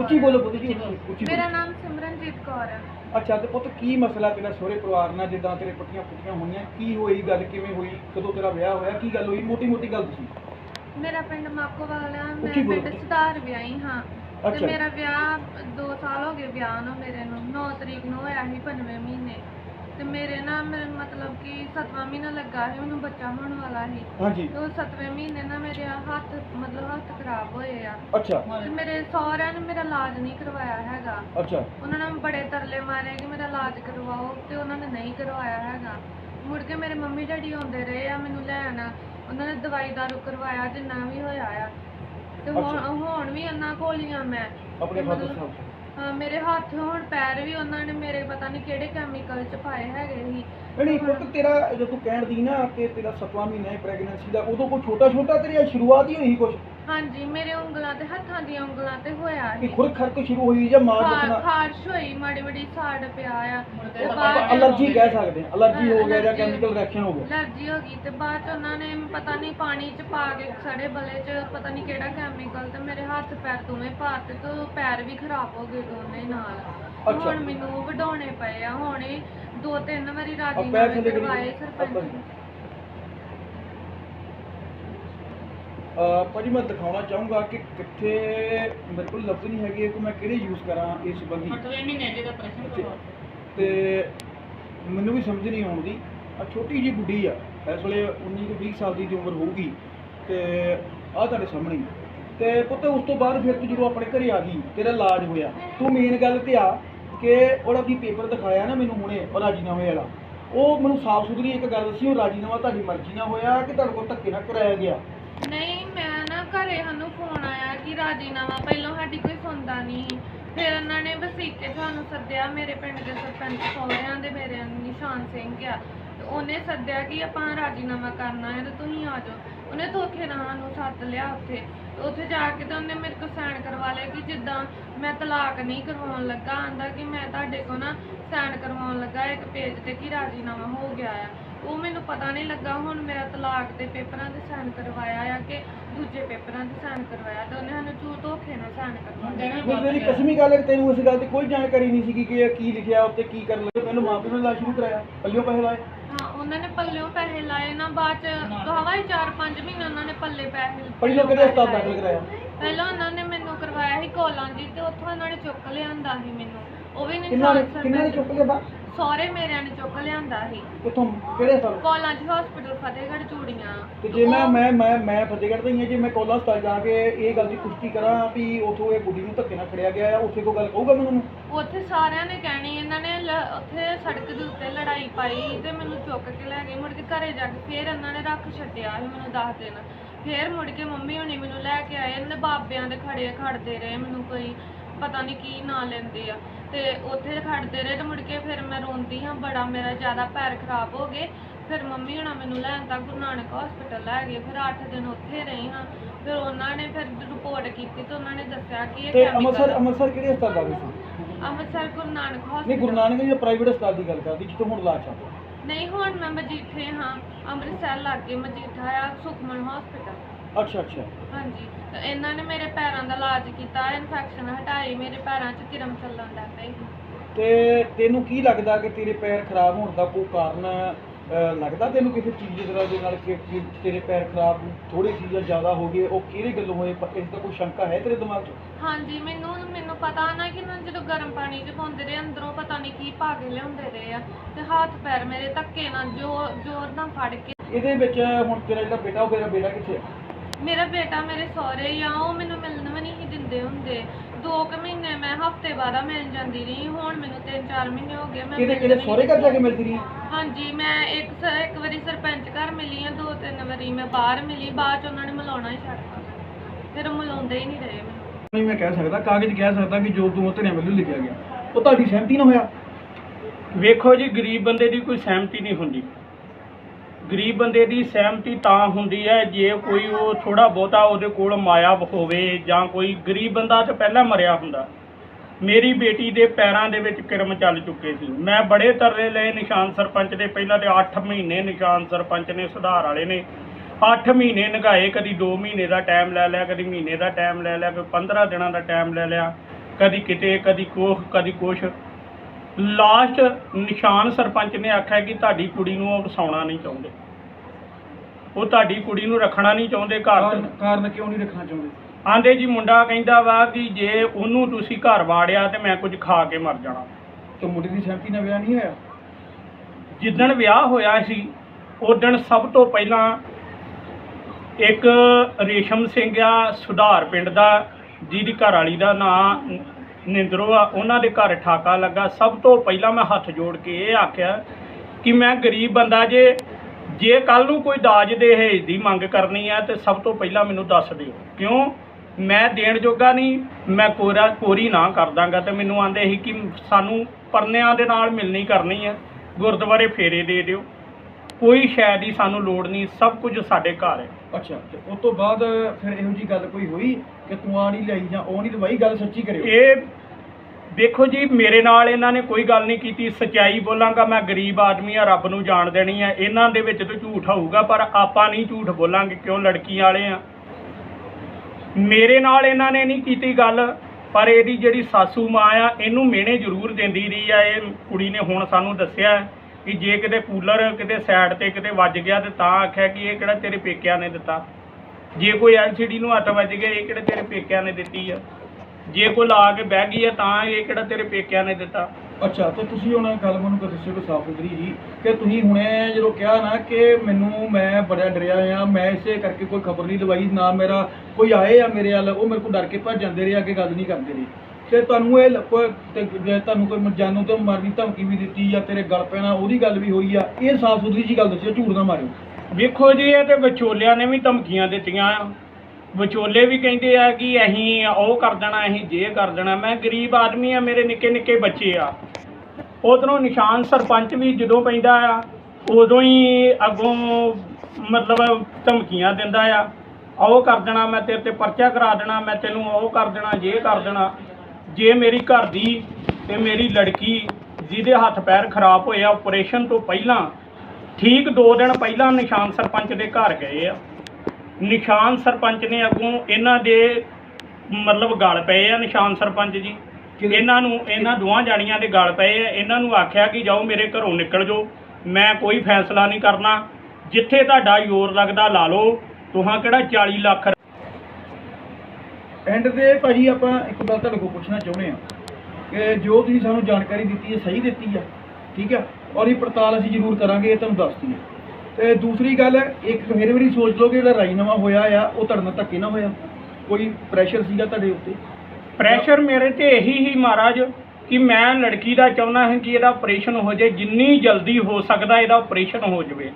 ਉੱਚੀ ਬੋਲੋ ਪੁੱਤ ਜੀ ਉੱਚੀ ਮੇਰਾ ਬੋਲੋ ਨਾਮ ਸਿਮਰਨਜੀਤ ਕੌਰ ਹੈ। ਅੱਛਾ ਤੇ ਪੁੱਤ ਕੀ ਮਸਲਾ ਤੇਰਾ ਸਹੁਰੇ ਪਰਿਵਾਰ ਨਾਲ ਜਿੱਦਾਂ ਤੇਰੇ ਪੱਟੀਆਂ ਪੁੱਟੀਆਂ ਹੋਈਆਂ? ਕੀ ਹੋਈ ਗੱਲ ਕਿਵੇਂ ਹੋਈ? ਕਦੋਂ ਤੇਰਾ ਵਿਆਹ ਹੋਇਆ? ਕੀ ਗੱਲ ਹੋਈ? ਮੋਟੀ ਮੋਟੀ ਗੱਲ ਤੁਸੀਂ ਮੇਰਾ ਪਿੰਡ ਮਾਕੋਵਾਲ ਹੈ ਮੈਂ ਉੱਚੀ ਬੋਲੋ। ਪਿੰਡ ਸੁਧਾਰ ਵਿਆਹੀ ਹਾਂ। ਅੱਛਾ। ਤੇ ਮੇਰਾ ਵਿਆਹ 2 ਸਾਲ ਹੋ ਗਏ ਵਿਆਹ ਨੂੰ ਮੇਰੇ ਨੂੰ। 9 ਤਰੀਕ ਨੂੰ ਹੋਇਆ ਸੀ 95 ਮਹੀਨੇ। ਤੇ ਮੇਰੇ ਨਾਲ ਮੇਰੇ ਮਤਲਬ ਕਿ 7ਵਾਂ ਮਹੀਨਾ ਲੱਗਾ ਸੀ ਮੈਨੂੰ ਬੱਚਾ ਹੋਣ ਵਾਲਾ ਸੀ। ਹਾਂਜੀ। ਤੇ ਉਹ 7ਵੇਂ ਮਹੀਨੇ ਨਾਲ ਮੇਰੇ ਹੱਥ ਮਤਲਬ ਹੱਥ ਖਰਾਬ ਹੋਏ ਆ। ਅੱਛਾ। ਤੇ ਮੇਰੇ ਸਹੁਰਿਆਂ ਨੇ ਮੇਰਾ ਇਲਾਜ ਨਹੀਂ ਕਰਵਾਇਆ ਹੈਗਾ। ਅੱਛਾ। ਉਹਨਾਂ ਨੇ ਬੜੇ ਤਰਲੇ ਮਾਰੇ ਕਿ ਮੇਰਾ ਇਲਾਜ ਕਰਵਾਓ ਤੇ ਉਹਨਾਂ ਨੇ ਨਹੀਂ ਕਰਵਾਇਆ ਹੈਗਾ। ਮੁੜ ਕੇ ਮੇਰੇ ਮੰਮੀ ਡੈਡੀ ਆਉਂਦੇ ਰਹੇ ਆ ਮੈਨੂੰ ਲੈਣ। ਉਹਨਾਂ ਨੇ ਦਵਾਈ ਦਾਰੂ ਕਰਵਾਇਆ ਜਿੰਨਾ ਵੀ ਹੋਇਆ ਆ। ਤੇ ਹੁਣ ਅੱਛਾ। ਹੁਣ ਵੀ ਉਹਨਾਂ ਕੋਲ ਹੀ ਆ ਮੈਂ। ਆਪਣੇ ਤੇ ਫਾਦਰ ਮਤਲਬ- ਸਾਹਿਬ ਹਾਂ, ਮੇਰੇ ਹੱਥ ਹੁਣ ਪੈਰ ਵੀ ਉਹਨਾਂ ਨੇ ਮੇਰੇ ਪਤਾ ਨਹੀਂ ਕਿਹੜੇ ਕੈਮੀਕਲ ਚ ਪਾਏ ਹੈਗੇ ਸੀ। ਨਹੀਂ ਪੁੱਤ ਤੇਰਾ ਜਦੋਂ ਤੂੰ ਕਹਿਣ ਦੀ ਨਾ ਕਿ ਤੇਰਾ ਸੱਤਵਾਂ ਮਹੀਨਾ ਹੈ ਪ੍ਰੈਗਨੈਂਸੀ ਦਾ, ਉਦੋਂ ਕੋਈ ਛੋਟਾ ਛੋਟਾ ਤੇਰੀ ਸ਼ੁਰੂਆਤ ਹੀ ਹੋਈ ਕੁਝ ਹਾਂਜੀ ਮੇਰੇ ਉਂਗਲਾਂ ਤੇ ਹੱਥਾਂ ਦੀਆਂ ਉਂਗਲਾਂ ਤੇ ਹੋਇਆ ਸੀ ਖੁਰ ਖਰਕ ਸ਼ੁਰੂ ਹੋਈ ਜਾਂ ਮਾਂ ਖਾ- ਦੱਸਣਾ ਖਾਰਸ਼ ਹੋਈ ਮਾੜੀ ਮਾੜੀ ਸਾੜ ਪਿਆ ਆ ਤੇ ਬਾਅਦ ਅਲਰਜੀ ਕਹਿ ਸਕਦੇ ਹਾਂ ਅਲਰਜੀ ਹੋ ਗਿਆ ਜਾਂ। ਕੈਮੀਕਲ ਰਿਐਕਸ਼ਨ ਹੋ ਗਿਆ ਅਲਰਜੀ ਹੋ ਗਈ ਤੇ ਬਾਅਦ ਚ ਉਹਨਾਂ ਨੇ ਪਤਾ ਨਹੀਂ ਪਾਣੀ ਚ ਪਾ ਕੇ ਸੜੇ ਬਲੇ ਚ ਪਤਾ ਨਹੀਂ ਕਿਹੜਾ ਕੈਮੀਕਲ ਤੇ ਮੇਰੇ ਹੱਥ ਪੈਰ ਦੋਵੇਂ ਪਾਤੇ ਤੇ ਉਹ ਪੈਰ ਵੀ ਖਰਾਬ ਹੋ ਗਏ ਦੋਨੇ ਨਾਲ ਅੱਛਾ। ਹੁਣ ਮੈਨੂੰ ਵਡਾਉਣੇ ਪਏ ਆ ਹੁਣ ਇਹ ਦੋ ਤਿੰਨ ਵਾਰੀ ਰਾਜੀ ਪੈਰ ਨਾਮੇ ਥੱਲੇ ਕਰੀ ਕਰਵਾਏ ਸਰਪੰਚ ਜੀ। ਨੇ ਭਾਜੀ ਮੈਂ ਦਿਖਾਉਣਾ ਚਾਹੂੰਗਾ ਕਿ ਕਿੱਥੇ ਮੇਰੇ ਕੋਲ ਲਫ਼ਜ਼ ਨਹੀਂ ਹੈਗੇ ਕਿ ਮੈਂ ਕਿਹੜੇ ਯੂਜ਼ ਕਰਾਂ ਇਸ ਸੰਬੰਧੀ। ਅਠਵੇਂ ਮਹੀਨੇ ਜਿਹਦਾ ਪ੍ਰਸ਼ਨ ਕਰਵਾ ਤੇ ਮੈਨੂੰ ਵੀ ਸਮਝ ਨਹੀਂ ਆਉਂਦੀ ਆ ਛੋਟੀ ਜੀ ਗੁੱਡੀ ਆ ਇਸ ਵੇਲੇ 19 ਤੋਂ 20 ਸਾਲ ਦੀ ਦੀ ਉਮਰ ਹੋਊਗੀ। ਤੇ ਆ ਤੁਹਾਡੇ ਸਾਹਮਣੇ। ਤੇ ਪੁੱਤ ਉਸ ਤੋਂ ਬਾਅਦ ਫਿਰ ਤੂੰ ਜਦੋਂ ਆਪਣੇ ਘਰੇ ਆ ਗਈ ਤੇਰਾ ਇਲਾਜ ਹੋਇਆ। ਤੂੰ ਮੇਨ ਗੱਲ ਤੇ ਆ ਕਿ ਉਹਦਾ ਕੀ ਪੇਪਰ ਦਿਖਾਇਆ ਨਾ ਮੈਨੂੰ ਹੁਣੇ ਉਹ ਰਾਜੀਨਾਮੇ ਵਾਲਾ। ਉਹ ਮੈਨੂੰ ਸਾਫ਼ ਸੁਥਰੀ ਇੱਕ ਗੱਲ ਦੱਸੀ ਉਹ ਰਾਜੀਨਾਮਾ ਤੁਹਾਡੀ ਮਰਜ਼ੀ ਨਾਲ ਹੋਇਆ ਕਿ ਤੁਹਾਡੇ ਕੋਲ ਧੱਕੇ ਨਾਲ ਕਰਾਇਆ ਗਿਆ? ਨਹੀਂ ਘਰੇ ਸਾਨੂੰ ਫੋਨ ਆਇਆ ਕਿ ਰਾਜੀਨਾਮਾ ਪਹਿਲਾਂ ਸਾਡੀ ਕੋਈ ਸੁਣਦਾ ਨਹੀਂ। ਸੀ। ਫਿਰ ਉਹਨਾਂ ਨੇ ਵਸੀਕੇ ਸਾਨੂੰ ਸੱਦਿਆ, ਮੇਰੇ ਪਿੰਡ ਦੇ ਸਰਪੰਚ ਸਹੁਰਿਆਂ ਦੇ, ਮੇਰੇ ਨਿਸ਼ਾਨ ਸਿੰਘ ਆ। ਤੇ ਉਹਨੇ ਸੱਦਿਆ ਕਿ ਆਪਾਂ ਰਾਜੀਨਾਮਾ ਕਰਨਾ ਹੈ ਤੇ ਤੁਸੀਂ ਆ ਜਾਓ। ਉਹਨੇ ਧੋਖੇ ਨਾਲ ਸਾਨੂੰ ਸੱਦ ਲਿਆ ਉੱਥੇ। ਤੇ ਉੱਥੇ ਜਾ ਕੇ ਤਾਂ ਉਹਨੇ ਮੇਰੇ ਕੋਲ ਸਾਈਨ ਕਰਵਾ ਲਿਆ ਕਿ ਜਿੱਦਾਂ ਮੈਂ ਤਲਾਕ ਨਹੀਂ ਕਰਵਾਉਣ ਲੱਗਾ, ਆਂਦਾ ਕਿ ਮੈਂ ਤੁਹਾਡੇ ਕੋਲ ਨਾ ਸਾਈਨ ਕਰਵਾਉਣ ਲੱਗਾ ਇੱਕ ਪੇਜ ਤੇ ਕਿ ਰਾਜੀਨਾਮਾ ਹੋ ਗਿਆ ਆ। ਉਹ ਮੈਨੂੰ ਪਤਾ ਨਹੀਂ ਲੱਗਾ, ਹੁਣ ਮੇਰਾ ਤਲਾਕ ਦੇ ਪੇਪਰਾਂ ਤੇ ਸਾਈਨ ਕਰਵਾਇਆ ਆ ਕਿ ਦੂਜੇ ਪੇਪਰਾਂ ਤੇ ਸਾਈਨ ਕਰਵਾਇਆ ਤੇ ਉਹਨੇ ਸਾਨੂੰ ਝੂਠ ਧੋਖੇ ਨਾਲ ਸਾਈਨ ਕਰਵਾਇਆ ਮੈਨੂੰ ਤੇਰੀ ਕਸਮੀ ਗੱਲ ਹੈ ਕਿ ਤੈਨੂੰ ਇਸ ਗੱਲ ਦੀ ਕੋਈ ਜਾਣਕਾਰੀ ਨਹੀਂ ਸੀ ਕਿ ਇਹ ਕੀ ਲਿਖਿਆ ਉੱਤੇ ਕੀ ਕਰਨ ਲੱਗੇ। ਪਹਿਲਾਂ ਮਾਂ ਪਿਓ ਨੇ ਲਾ ਸ਼ੁਰੂ ਕਰਾਇਆ ਪੱਲਿਓ ਪੈਸੇ ਲਾਏ। ਹਾਂ ਉਹਨਾਂ ਨੇ ਪੱਲਿਓਂ ਪੈਸੇ ਲਾਏ ਨਾ ਬਾਅਦ ਚ ਕਹਾਵਾ ਹੀ 4-5 ਮਹੀਨੇ ਉਹਨਾਂ ਨੇ ਪੱਲੇ ਪੈਸੇ ਪਹਿਲਾਂ ਕਿਹੜੇ ਲਾਏ। ਦਾਖਲ ਕਰਾਇਆ? ਪਹਿਲਾਂ ਉਹਨਾਂ ਨੇ ਮੈਨੂੰ ਕਰਵਾਇਆ ਸੀ ਕੋਲਾਂ ਜੀ ਤੇ ਉੱਥੋਂ ਉਹਨਾਂ ਨੇ ਚੁੱਕ ਲਿਆਂਦਾ ਸੀ ਮੈਨੂੰ। ਉਹ ਵੀ ਨਹੀਂ ਕਿੰਨਾ ਨੇ ਕਿੰਨਾ ਨੇ ਚੁੱਕ ਲਿਆ ਬਾ ਸਹੁਰੇ ਮੇਰਿਆਂ ਨੇ ਚੁੱਕ ਲਿਆਂਦਾ ਸੀ। ਕਿੱਥੋਂ? ਕਿਹੜੇ ਹਸਪਤਾਲ ਕੋਲਾਂ ਜੀ ਹਸਪੀਟਲ ਫਤਿਹਗੜ੍ਹ ਚੂੜੀਆਂ। ਤੇ ਜੇ ਮੈਂ ਉਹ- ਮੈਂ ਮੈਂ ਮੈਂ ਫਤਿਹਗੜ੍ਹ ਦਾ ਹੀ ਹਾਂ ਜੇ ਮੈਂ ਕੋਲਾ ਹਸਪਤਾਲ ਜਾ ਕੇ ਇਹ ਗੱਲ ਦੀ ਪੁਸ਼ਟੀ ਕਰਾਂ ਵੀ ਉਥੋਂ ਇਹ ਗੁੱਡੀ ਨੂੰ ਧੱਕੇ ਨਾਲ ਖੜਿਆ ਗਿਆ ਆ ਉੱਥੇ ਕੋਈ ਗੱਲ ਕਹੂਗਾ ਮੈਨੂੰ ਉੱਥੇ ਸਾਰਿਆਂ ਨੇ ਕਹਿਣੀ ਇਹਨਾਂ ਨੇ ਲ- ਉੱਥੇ ਸੜਕ ਦੇ ਉੱਤੇ ਲੜਾਈ ਪਾਈ ਤੇ ਮੈਨੂੰ ਚੁੱਕ ਕੇ ਲੈ ਗਏ। ਮੁੜ ਕੇ ਘਰੇ ਜਾ ਕੇ ਫੇਰ ਇਹਨਾਂ ਨੇ ਰੱਖ ਛੱਡਿਆ ਸੀ ਮੈਨੂੰ ਦੱਸ ਦਿਨ। ਫੇਰ ਮੁੜ ਕੇ ਮੰਮੀ ਹੁਣੀ ਮੈਨੂੰ ਲੈ ਕੇ ਆਏ ਇਹਨਾਂ ਦੇ ਬਾਬਿਆਂ ਦੇ ਖੜੇ ਖੜਦੇ ਰਹੇ ਮੈਨੂੰ ਕੋਈ ਪਤਾ ਨਹੀਂ ਕੀ ਨਾਂ ਲੈਂਦੇ ਆ। ਤੇ ਉੱਥੇ ਖੜਦੇ ਰਹੇ ਤੇ ਮੁੜ ਕੇ ਫਿਰ ਮੈਂ ਰੋਂਦੀ ਹਾਂ ਬੜਾ ਮੇਰਾ ਜ਼ਿਆਦਾ ਪੈਰ ਖਰਾਬ ਹੋ ਗਏ। ਫਿਰ ਮੰਮੀ ਹੁਣਾ ਮੈਨੂੰ ਲੈਣ ਤਾਂ ਗੁਰੂ ਨਾਨਕ ਹਸਪੀਟਲ ਲੈ ਗਏ। ਫਿਰ 8 ਦਿਨ ਉੱਥੇ ਰਹੀ ਹਾਂ। ਫਿਰ ਉਹਨਾਂ ਨੇ ਫਿਰ ਰਿਪੋਰਟ ਕੀਤੀ ਤੇ ਉਹਨਾਂ ਨੇ ਦੱਸਿਆ ਕਿ ਇਹ ਤੇ ਅੰਮ੍ਰਿਤਸਰ। ਅੰਮ੍ਰਿਤਸਰ ਕਿਹੜੇ ਹਸਪਤਾਲ ਦਾ ਸੀ? ਅੰਮ੍ਰਿਤਸਰ ਗੁਰੂ ਨਾਨਕ ਨਹੀਂ ਹਸਪੀਟਲ ਗੁਰੂ ਨਾਨਕ ਜੀ ਪ੍ਰਾਈਵੇਟ ਹਸਪਤਾਲ ਦੀ ਗੱਲ ਕਰਦੀ ਜਿੱਥੋਂ ਹੁਣ ਰਿਹਾ ਨਹੀਂ ਹੁਣ ਮੈਂ ਮਜੀਠੇ ਹਾਂ। ਅੰਮ੍ਰਿਤਸਰ ਲਾਗੇ ਮਜੀਠਾ ਆ ਸੁਖਮਨ ਹਸਪੀਟਲ ਅੱਛਾ ਅੱਛਾ। ਹਾਂਜੀ। ਤੇ ਇਹਨਾਂ ਨੇ ਮੇਰੇ ਪੈਰਾਂ ਦਾ ਇਲਾਜ ਕੀਤਾ ਇਨਫੈਕਸ਼ਨ ਹਟਾਈ ਮੇਰੇ ਪੈਰਾਂ 'ਚ ਕਿਰਮ ਚੱਲਣ ਲੱਗ ਪਈ। ਤੇ ਤੈਨੂੰ ਕੀ ਲੱਗਦਾ ਕਿ ਤੇਰੇ ਪੈਰ ਖਰਾਬ ਹੋਣ ਦਾ ਕੋਈ ਕਾਰਨ ਅਹ, ਲੱਗਦਾ ਤੈਨੂੰ ਕਿਸੇ ਚੀਜ਼ ਦੇ ਨਾਲ ਦੇ ਨਾਲ ਕਿ ਕਿ ਤੇਰੇ ਪੈਰ ਖਰਾਬ ਥੋੜੀ ਚੀਜ਼ਾਂ ਜ਼ਿਆਦਾ ਹੋ ਗਏ ਉਹ ਕਿਹੜੇ ਗੱਲੋਂ ਹੋਏ? ਪ- ਇਸ ਦਾ ਕੋਈ ਸ਼ੰਕਾ ਹੈ ਤੇਰੇ ਦਿਮਾਗ 'ਚ? ਹਾਂਜੀ ਮੈਨੂੰ ਮੈਨੂੰ ਪਤਾ ਨਾ ਕਿ ਨਾ ਜਦੋਂ ਗਰਮ ਪਾਣੀ 'ਚ ਪਾਉਂਦੇ ਰਹੇ ਅੰਦਰੋਂ ਪਤਾ ਨਹੀਂ ਕੀ ਪਾ ਕੇ ਲਿਆਉਂਦੇ ਰਹੇ ਆ ਤੇ ਹੱਥ ਪੈਰ ਮੇਰੇ ਧੱਕੇ ਨਾਲ ਜ਼ੋਰ ਜ਼ੋਰ ਨਾਲ ਫੜ ਕੇ ਇਹਦੇ ਵਿੱਚ ਹੁਣ ਤੇਰਾ ਜਿਹੜਾ ਬੇਟਾ ਉਹ ਤੇਰਾ ਬੇਟਾ ਕਿੱਥੇ ਹੈ ਮੇਰਾ ਬੇਟਾ ਮੇਰੇ ਸਹੁਰੇ ਹੀ ਆ ਉਹ ਮੈਨੂੰ ਮਿਲਣ ਵੀ ਨਹੀਂ ਸੀ ਦਿੰਦੇ ਹੁੰਦੇ। ਦੋ ਕੁ ਮਹੀਨੇ ਮੈਂ ਹਫ਼ਤੇ ਬਾਅਦ ਮਿਲ ਜਾਂਦੀ ਰਹੀ ਹੁਣ ਮੈਨੂੰ 3-4 ਮਹੀਨੇ ਹੋ ਗਏ ਮੈਂ ਕਿਹਦੇ ਮਿਲਣ ਕਿਹਦੇ ਵੀ ਸਹੁਰੇ ਘਰ ਜਾ ਕੇ ਮਿਲਦੀ ਰਹੀ? ਹਾਂਜੀ ਮੈਂ ਇੱਕ ਸ- ਇੱਕ ਵਾਰੀ ਸਰਪੰਚ ਘਰ ਮਿਲੀ ਆ ਦੋ ਤਿੰਨ ਵਾਰੀ ਮੈਂ ਬਾਹਰ ਮਿਲੀ ਬਾਅਦ ਚ ਉਹਨਾਂ ਨੇ ਮਿਲਾਉਣਾ ਹੀ ਛੱਡਤਾ ਫਿਰ ਉਹ ਮਿਲਾਉਂਦੇ ਹੀ ਨਹੀਂ ਰਹੇ ਮੈਨੂੰ। ਨਹੀਂ ਮੈਂ ਕਹਿ ਸਕਦਾ ਕਾਗਜ਼ ਕਹਿ ਸਕਦਾ ਵੀ ਜੋ ਤੂੰ ਤੇਰੇ ਵੱਲੋਂ ਲਿਖਿਆ ਗਿਆ। ਉਹ ਤੁਹਾਡੀ ਸਹਿਮਤੀ ਨਾਲ ਹੋਇਆ? ਵੇਖੋ ਜੀ ਗਰੀਬ ਬੰਦੇ ਦੀ ਕੋਈ ਸਹਿਮਤੀ ਨਹੀਂ ਹੁੰਦੀ। ਗਰੀਬ ਬੰਦੇ ਦੀ ਸਹਿਮਤੀ ਤਾਂ ਹੁੰਦੀ ਹੈ, ਜੇ ਕੋਈ ਉਹ ਥੋੜਾ ਬਹੁਤਾ ਉਹਦੇ ਕੋਲ ਮਾਇਆ ਹੋਵੇ ਜਾਂ ਕੋਈ ਗਰੀਬ ਬੰਦਾ ਤਾਂ ਪਹਿਲਾਂ ਮਰਿਆ ਹੁੰਦਾ। ਮੇਰੀ ਬੇਟੀ ਦੇ ਪੈਰਾਂ ਦੇ ਵਿੱਚ ਕਿਰਮ ਚੱਲ ਚੁੱਕੇ ਸੀ। ਮੈਂ ਬੜੇ ਤਰਲੇ ਲਏ ਨਿਸ਼ਾਨ ਸਰਪੰਚ ਦੇ, ਪਹਿਲਾਂ ਤੇ 8 ਮਹੀਨੇ ਨਿਸ਼ਾਨ ਸਰਪੰਚ ਨੇ, ਸੁਧਾਰ ਵਾਲੇ ਨੇ। 8 ਮਹੀਨੇ ਨਗਾਏ ਕਦੀ 2 ਮਹੀਨੇ ਦਾ ਟਾਈਮ ਲੈ ਲਿਆ, ਕਦੀ ਮਹੀਨੇ ਦਾ ਟਾਈਮ ਲੈ ਲਿਆ ਕੋਈ 15 ਦਿਨਾਂ ਦਾ ਟਾਈਮ ਲੈ ਲਿਆ, ਕਦੀ ਕਿਤੇ, ਕਦੀ ਕੋਹ, ਕਦੀ ਕੁਛ। ਲਾਸਟ ਨਿਸ਼ਾਨ ਸਰਪੰਚ ਨੇ ਆਖਿਆ ਕਿ ਤੁਹਾਡੀ ਕੁੜੀ ਨੂੰ ਉਹ ਵਸਾਉਣਾ ਨਹੀਂ ਚਾਹੁੰਦੇ। ਉਹ ਤੁਹਾਡੀ ਕੁੜੀ ਨੂੰ ਰੱਖਣਾ ਨਹੀਂ ਚਾਹੁੰਦੇ ਘਰ ਕਾਰਨ 'ਚ ਕਾਰਨ ਕਿਉਂ ਨਹੀਂ ਰੱਖਣਾ ਚਾਹੁੰਦੇ? ਆਂਦੇ ਜੀ ਮੁੰਡਾ ਕਹਿੰਦਾ ਵਾ ਕਿ ਜੇ ਉਹਨੂੰ ਤੁਸੀਂ ਘਰ ਵਾੜਿਆ ਤੇ ਮੈਂ ਕੁਝ ਖਾ ਕੇ ਮਰ ਜਾਣਾ। ਤੇ ਮੁੰਡੇ ਦੀ ਸਹਿਮਤੀ ਨਾਲ ਵਿਆਹ ਨਹੀਂ ਹੋਇਆ? ਜਿੱਦਣ ਵਿਆਹ ਹੋਇਆ ਸੀ ਉਦਣ ਸਭ ਤੋਂ ਪਹਿਲਾਂ ਇੱਕ ਰੇਸ਼ਮ ਸਿੰਘ ਆ ਸੁਧਾਰ ਪਿੰਡ ਦਾ ਜਿਹਦੀ ਘਰ ਵਾਲੀ ਦਾ ਨਾਂ ਨਿੰਦਰੋ ਆ ਉਹਨਾਂ ਦੇ ਘਰ ਠਾਕਾ ਲੱਗਾ। ਸਭ ਤੋਂ ਪਹਿਲਾਂ ਮੈਂ ਹੱਥ ਜੋੜ ਕੇ ਇਹ ਆਖਿਆ ਕਿ ਮੈਂ ਗਰੀਬ ਬੰਦਾ ਜੇ ਜੇ ਕੱਲ ਨੂੰ ਕੋਈ ਦਾਜ ਦੇ ਹੇਜ ਦੀ ਮੰਗ ਕਰਨੀ ਹੈ ਤੇ ਸਭ ਤੋਂ ਪਹਿਲਾਂ ਮੈਨੂੰ ਦੱਸ ਦਿਓ। ਕਿਉਂ? ਮੈਂ ਦੇਣ ਜੋਗਾ ਨਹੀਂ, ਮੈਂ ਕੋਰਾ, ਕੋਰੀ ਨਾ ਕਰ ਦਾਂਗਾ, ਤੇ ਮੈਨੂੰ ਆਂਦੇ ਸੀ ਕਿ ਸਾਨੂੰ ਪਰਨਿਆਂ ਦੇ ਨਾਲ ਮਿਲਣੀ ਕਰਨੀ ਹੈ ਗੁਰਦੁਆਰੇ ਫੇਰੇ ਦੇ ਦਿਓ। ਕੋਈ ਸ਼ੈ ਦੀ ਸਾਨੂੰ ਲੋੜ ਨਹੀਂ ਸਭ ਕੁਝ ਸਾਡੇ ਘਰ ਹੈ। ਅੱਛਾ ਤੇ ਉਸ ਤੋਂ ਬਾਅਦ ਫਿਰ ਇਹੋ ਜੀ ਗੱਲ ਕੋਈ ਹੋਈ ਕਿ ਤੂੰ ਆ ਨਹੀਂ ਲਈ ਜਾਂ ਉਹ ਨਹੀਂ ਦਵਾਈ ਗੱਲ ਸੱਚੀ ਕਰਿਓ। ਇਹ ਦੇਖੋ ਜੀ ਮੇਰੇ ਨਾਲ ਇਹਨਾਂ ਨੇ ਕੋਈ ਗੱਲ ਨਹੀਂ ਕੀਤੀ ਸਚਾਈ ਬੋਲਾਂਗਾ ਮੈਂ ਗਰੀਬ ਆਦਮੀ ਆ ਰੱਬ ਨੂੰ ਜਾਣ ਦੇਣੀ ਆ ਇਹਨਾਂ ਦੇ ਵਿੱਚ ਤਾਂ ਝੂਠ ਹੋਊਗਾ ਪਰ ਆਪਾਂ ਨਹੀਂ ਝੂਠ ਬੋਲਾਂਗੇ ਕਿਉਂ ਲੜਕੀ ਵਾਲੇ ਆ? ਮੇਰੇ ਨਾਲ ਇਹਨਾਂ ਨੇ ਨਹੀਂ ਕੀਤੀ ਗੱਲ ਪਰ ਇਹਦੀ ਜਿਹੜੀ ਸਾਸੂ ਮਾਂ ਆ ਇਹਨੂੰ ਮਿਹਣੇ ਜ਼ਰੂਰ ਦਿੰਦੀ ਰਹੀ ਆ ਇਹ ਕੁੜੀ ਨੇ ਹੁਣ ਸਾਨੂੰ ਦੱਸਿਆ। ਕਿ ਜੇ ਕਿਤੇ ਕੂਲਰ ਕਿਤੇ ਸਾਈਡ ਤੇ ਕਿਤੇ ਵੱਜ ਗਿਆ ਤੇ ਤਾਂ ਆਖਿਆ ਕਿ ਇਹ ਕਿਹੜਾ ਤੇਰੇ ਪੇਕਿਆਂ ਨੇ ਦਿੱਤਾ। ਜੇ ਕੋਈ ਐਲਸੀਡੀ ਨੂੰ ਹੱਥ ਵੱਜ ਗਿਆ, ਇਹ ਕਿਹੜਾ ਤੇਰੇ ਪੇਕਿਆਂ ਨੇ ਦਿੱਤੀ ਆ। ਜੇ ਕੋਈ ਲਾ ਕੇ ਬਹਿ ਗਈ ਆ, ਤਾਂ ਇਹ ਕਿਹੜਾ ਤੇਰੇ ਪੇਕਿਆਂ ਨੇ ਦਿੱਤਾ। ਅੱਛਾ, ਤੇ ਤੁਸੀਂ ਹੁਣ ਗੱਲ ਮੈਨੂੰ ਕੋ ਦੱਸਿਓ ਕਿ ਸਾਫ਼ ਸੁਥਰੀ ਜੀ, ਕਿ ਤੁਸੀਂ ਹੁਣੇ ਜਦੋਂ ਕਿਹਾ ਨਾ ਕਿ ਮੈਨੂੰ ਮੈਂ ਬੜਾ ਡਰਿਆ ਆ, ਮੈਂ ਇਸੇ ਕਰਕੇ ਕੋਈ ਖਬਰ ਨਹੀਂ ਦਵਾਈ, ਨਾ ਮੇਰਾ ਕੋਈ ਆਏ ਆ ਮੇਰੇ ਵੱਲ, ਉਹ ਮੇਰੇ ਕੋਲ ਡਰ ਕੇ ਭੱਜ ਜਾਂਦੇ ਰਹੇ, ਅੱਗੇ ਗੱਲ ਨਹੀਂ ਕਰਦੇ ਰਹੇ। ਤੇ ਤੁਹਾਨੂੰ ਇਹ ਕੋਈ ਤੇ ਜੇ ਤੁਹਾਨੂੰ ਕੋਈ ਜਾਨੂ ਤੋਂ ਮਾਰਨੀ ਧਮਕੀ ਵੀ ਦਿੱਤੀ ਜਾਂ ਤੇਰੇ ਗਲ ਪੈਣਾ, ਉਹਦੀ ਗੱਲ ਵੀ ਹੋਈ ਆ। ਇਹ ਸਾਫ਼ ਸੁਥਰੀ ਜੀ ਗੱਲ ਦੱਸਿਓ, ਝੂਠ ਨਾ ਮਾਰਿਓ। ਵੇਖੋ ਜੀ, ਇਹ ਤੇ ਵਿਚੋਲਿਆਂ ਨੇ ਵੀ ਧਮਕੀਆਂ ਦਿੱਤੀਆਂ ਆ। ਵਿਚੋਲੇ ਵੀ ਕਹਿੰਦੇ ਆ ਕਿ ਅਸੀਂ ਉਹ ਕਰ ਦੇਣਾ, ਅਸੀਂ ਜੇ ਕਰ ਦੇਣਾ। ਮੈਂ ਗਰੀਬ ਆਦਮੀ ਆ, ਮੇਰੇ ਨਿੱਕੇ ਨਿੱਕੇ ਬੱਚੇ ਆ। ਉਧਰੋਂ ਨਿਸ਼ਾਨ ਸਰਪੰਚ ਵੀ ਜਦੋਂ ਪੈਂਦਾ ਆ, ਉਦੋਂ ਹੀ ਅੱਗੋਂ ਮਤਲਬ ਧਮਕੀਆਂ ਦਿੰਦਾ ਆ। ਉਹ ਕਰ ਦੇਣਾ, ਮੈਂ ਤੇਰੇ ਤੇ ਪਰਚਾ ਕਰਾ ਦੇਣਾ, ਮੈਂ ਤੈਨੂੰ ਉਹ ਕਰ ਦੇਣਾ, ਜੇ ਕਰ ਦੇਣਾ। ਜੇ ਮੇਰੀ ਘਰ ਦੀ ਤੇ ਮੇਰੀ ਲੜਕੀ ਜਿਹਦੇ ਹੱਥ ਪੈਰ ਖਰਾਬ ਹੋਏ ਆ ਆਪਰੇਸ਼ਨ ਤੋਂ ਪਹਿਲਾਂ ਠੀਕ 2 ਦਿਨ ਪਹਿਲਾਂ ਨਿਸ਼ਾਨ ਸਰਪੰਚ ਦੇ ਘਰ ਗਏ ਆ। ਨਿਸ਼ਾਨ ਸਰਪੰਚ ਨੇ ਅੱਗੋਂ ਇਹਨਾਂ ਦੇ ਮਤਲਬ ਗਲ ਪਏ ਆ ਨਿਸ਼ਾਨ ਸਰਪੰਚ ਜੀ? ਇਹਨਾਂ ਨੂੰ ਇਹਨਾਂ ਦੋਵਾਂ ਜਾਣੀਆਂ ਦੇ ਗਲ ਪਏ ਆ। ਇਹਨਾਂ ਨੂੰ ਆਖਿਆ ਕਿ ਜਾਓ ਮੇਰੇ ਘਰੋਂ ਨਿਕਲ ਜਾਓ। ਮੈਂ ਕੋਈ ਫੈਸਲਾ ਨਹੀਂ ਕਰਨਾ। ਜਿੱਥੇ ਤੁਹਾਡਾ ਜ਼ੋਰ ਲੱਗਦਾ ਲਾ ਲਓ। ਤੁਹਾਂ ਕਿਹੜਾ 40 ਲੱਖ ਐਂਡ ਤੇ ਭਾਜੀ ਆਪਾਂ ਇੱਕ ਗੱਲ ਤੁਹਾਡੇ ਕੋਲ ਪੁੱਛਣਾ ਚਾਹੁੰਦੇ ਆ ਕਿ ਜੋ ਤੁਸੀਂ ਸਾਨੂੰ ਜਾਣਕਾਰੀ ਦਿੱਤੀ ਹੈ ਸਹੀ ਦਿੱਤੀ ਆ ਠੀਕ ਆ? ਔਰ ਇਹ ਪੜਤਾਲ ਅਸੀਂ ਜ਼ਰੂਰ ਕਰਾਂਗੇ ਇਹ ਤੁਹਾਨੂੰ ਦੱਸਦੀ ਹੈ ਤੇ ਦੂਸਰੀ ਗੱਲ ਇੱਕ ਫਿਰ ਵਾਰੀ ਸੋਚ ਲਓ ਕਿ ਜਿਹੜਾ ਰਾਜੀਨਾਮਾ ਹੋਇਆ ਆ ਉਹ ਤੁਹਾਡੇ ਨਾਲ ਧੱਕੇ ਨਾ ਹੋਇਆ। ਕੋਈ ਪ੍ਰੈਸ਼ਰ ਸੀਗਾ ਤੁਹਾਡੇ ਉੱਤੇ? ਪ੍ਰੈਸ਼ਰ ਮੇਰੇ ਤੇ ਇਹੀ ਹੀ ਮਹਾਰਾਜ ਕਿ ਮੈਂ ਲੜਕੀ ਦਾ ਚਾਹੁੰਦਾ ਹਾਂ ਕਿ ਇਹਦਾ ਆਪਰੇਸ਼ਨ ਹੋ ਜਾਏ ਜਿੰਨੀ ਜਲਦੀ ਹੋ ਸਕਦਾ ਇਹਦਾ ਆਪਰੇਸ਼ਨ ਹੋ ਜਾਵੇ।